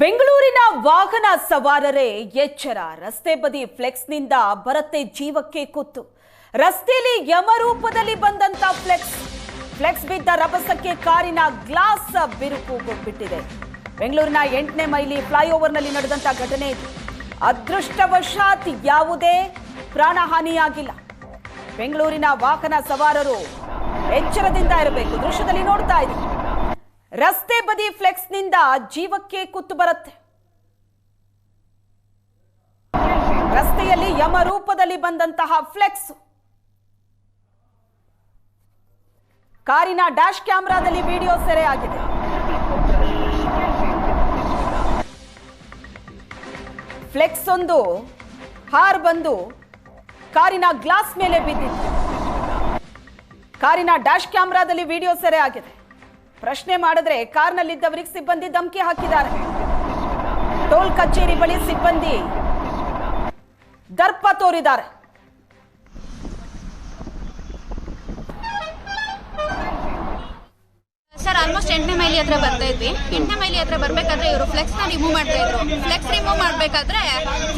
ಬೆಂಗಳೂರಿನ ವಾಹನ ಸವಾರರೇ ಎಚ್ಚರ. ರಸ್ತೆ ಬದಿ ಫ್ಲೆಕ್ಸ್ನಿಂದ ಬರತ್ತೆ ಜೀವಕ್ಕೆ ಕುತ್ತು ರಸ್ತೆಯಲ್ಲಿ ಯಮರೂಪದಲ್ಲಿ ಬಂದಂತ ಫ್ಲೆಕ್ಸ್. ಫ್ಲೆಕ್ಸ್ ಬಿದ್ದ ರಭಸಕ್ಕೆ ಕಾರಿನ ಗ್ಲಾಸ್ ಬಿರುಕು ಬಿಟ್ಟಿದೆ ಬೆಂಗಳೂರಿನ ಎಂಟನೇ ಮೈಲಿ ಫ್ಲೈಓವರ್ನಲ್ಲಿ ನಡೆದಂತ ಘಟನೆ ಇದು. ಅದೃಷ್ಟವಶಾತ್ ಯಾವುದೇ ಪ್ರಾಣಹಾನಿಯಾಗಿಲ್ಲ. ಬೆಂಗಳೂರಿನ ವಾಹನ ಸವಾರರು ಎಚ್ಚರದಿಂದ ಇರಬೇಕು. ದೃಶ್ಯದಲ್ಲಿ ನೋಡ್ತಾ ಇದ್ದೀವಿ. ರಸ್ತೆ ಬದಿ ಫ್ಲೆಕ್ಸ್ನಿಂದ ಜೀವಕ್ಕೆ ಕುತ್ತು ಬರುತ್ತೆ. ರಸ್ತೆಯಲ್ಲಿ ಯಮ ರೂಪದಲ್ಲಿ ಬಂದಂತಹ ಫ್ಲೆಕ್ಸ್. ಕಾರಿನ ಡ್ಯಾಶ್ ಕ್ಯಾಮೆರಾದಲ್ಲಿ ವಿಡಿಯೋ ಸೆರೆ ಆಗಿದೆ. ಫ್ಲೆಕ್ಸ್ ಒಂದು, ಹಾರ್ ಬಂದು ಕಾರಿನ ಗ್ಲಾಸ್ ಮೇಲೆ ಬಿದ್ದಿತ್ತು. ಕಾರಿನ ಡ್ಯಾಶ್ ಕ್ಯಾಮ್ರಾದಲ್ಲಿ ವಿಡಿಯೋ ಸೆರೆ ಆಗಿದೆ. ಪ್ರಶ್ನೆ ಮಾಡಿದ್ರೆ ಕಾರ್ನಲ್ಲಿದ್ದವರಿಗೆ ಸಿಬ್ಬಂದಿ ಧಮಕಿ ಹಾಕಿದ್ದಾರೆ. ಟೋಲ್ ಕಚೇರಿ ಬಳಿ ಸಿಬ್ಬಂದಿ ದರ್ಪ ತೋರಿದ್ದಾರೆ. ಎಂಟನೇ ಮೈಲಿ ಹತ್ರ ಬರ್ತಾ ಇದ್ವಿ. ಎಂಟನೇ ಮೈಲಿ ಹತ್ರ ಬರ್ಬೇಕಾದ್ರೆ ಇವರು ಫ್ಲೆಕ್ಸ್ನ ರಿಮೂವ್ ಮಾಡ್ತಾ ಇದ್ರು. ಫ್ಲೆಕ್ಸ್ ರಿಮೂವ್ ಮಾಡ್ಬೇಕಾದ್ರೆ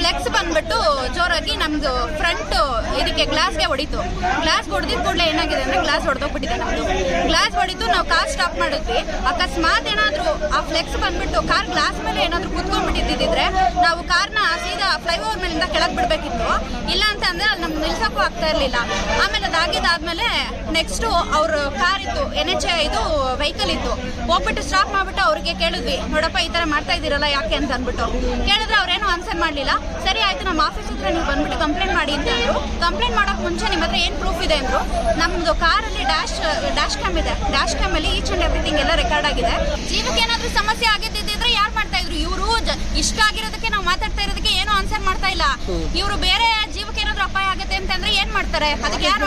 ಫ್ಲೆಕ್ಸ್ ಬಂದ್ಬಿಟ್ಟು ಜೋರಾಗಿ ನಮ್ದು ಫ್ರಂಟ್ ಇದಕ್ಕೆ ಗ್ಲಾಸ್ಗೆ ಹೊಡಿತು. ಗ್ಲಾಸ್ ಹೊಡೆದಿದ್ ಕೂಡಲೇ ಏನಾಗಿದೆ ಅಂದ್ರೆ ಗ್ಲಾಸ್ ಹೊಡೆದೋಗ್ಬಿಟ್ಟಿದೆ ನಮ್ದು. ಗ್ಲಾಸ್ ಹೊಡಿತು, ನಾವು ಕಾರ್ ಸ್ಟಾಪ್ ಮಾಡಿದ್ವಿ. ಅಕಸ್ಮಾತ್ ಏನಾದ್ರು ಆ ಫ್ಲೆಕ್ಸ್ ಬಂದ್ಬಿಟ್ಟು ಕಾರ್ ಗ್ಲಾಸ್ ಮೇಲೆ ಏನಾದ್ರು ಕುತ್ಕೊಂಡ್ಬಿಟ್ಟಿದ್ದಿದ್ರೆ ನಾವು ಕಾರ್ನ ಸೀದಾ ಫ್ಲೈಓವರ್ ಮೇಲಿಂದ ಕೆಳಗ್ ಬಿಡ್ಬೇಕಿತ್ತು ಇಲ್ಲ ಅಂತ ಅಂದ್ರೆ ಅಲ್ಲಿ ನಮ್ಗೆ ನಿಲ್ಸಕ್ಕೂ ಆಗ್ತಾ ಇರ್ಲಿಲ್ಲ. ಆಮೇಲೆ ಅದಾಗಿದ್ದಾದ್ಮೇಲೆ ನೆಕ್ಸ್ಟ್ ಅವ್ರ ಕಾರ್ ಇತ್ತು ಎನ್ ಎಚ್ ಇದು ವೆಹಿಕಲ್ ಇತ್ತು. ಹೋಗ್ಬಿಟ್ಟು ಸ್ಟಾಪ್ ಮಾಡ್ಬಿಟ್ಟು ಅವ್ರಿಗೆ ಕೇಳಿದ್ವಿ, ನೋಡಪ್ಪ ಈ ತರ ಮಾಡ್ತಾ ಇದೀರಲ್ಲ ಯಾಕೆ ಅಂತ ಅಂದ್ಬಿಟ್ಟು. ಕೇಳಿದ್ರೆ ಅವ್ರೇನು ಆನ್ಸರ್ ಮಾಡ್ಲಿಲ್ಲ. ಸರಿ ಆಯ್ತು, ನಮ್ಮ ಆಫೀಸ್ ಹತ್ರ ನೀವು ಬಂದ್ಬಿಟ್ಟು ಕಂಪ್ಲೇಂಟ್ ಮಾಡಿ ಅಂತ ಅಂದ್ರು. ಕಂಪ್ಲೇಂಟ್ ಮಾಡೋಕೆ ಮುಂಚೆ ನಿಮ್ಮ ಹತ್ರ ಏನ್ ಪ್ರೂಫ್ ಇದೆ ಅಂದ್ರು. ನಮ್ದು ಕಾರಲ್ಲಿ ಡ್ಯಾಶ್ ಡ್ಯಾಶ್ ಕ್ಯಾಮ್ ಇದೆ. ಡ್ಯಾಶ್ ಕ್ಯಾಮ್ ಅಲ್ಲಿ ಈಚ್ ಅಂಡ್ ಎವ್ರಿಥಿಂಗ್ ಎಲ್ಲ ರೆಕಾರ್ಡ್ ಆಗಿದೆ. ಜೀವಕ್ಕೆ ಏನಾದ್ರೂ ಸಮಸ್ಯೆ ಆಗಿದ್ದಿದ್ರೆ ಯಾರು ಮಾಡ್ತಾ ಇದ್ರು? ಇವರು ಇಷ್ಟ ಆಗಿರೋದಕ್ಕೆ ನಾವು ಮಾತಾಡ್ತಾ ಇರೋದಕ್ಕೆ ಆನ್ಸರ್ ಮಾಡ್ತಾ ಇಲ್ಲ. ಇವರು ಬೇರೆ ಜೀವಕ್ಕೆ ಏನಾದ್ರು ಅಪಾಯ ಆಗುತ್ತೆ ಅಂತಂದ್ರೆ ಏನ್ ಮಾಡ್ತಾರೆ? ಅದಕ್ಕೆ ಯಾರು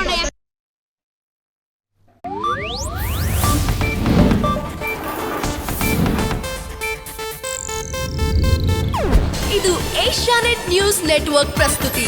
ಇದು ಏಷ್ಯಾನೆಟ್ ನ್ಯೂಸ್ ನೆಟ್ವರ್ಕ್ ಪ್ರಸ್ತುತಿ.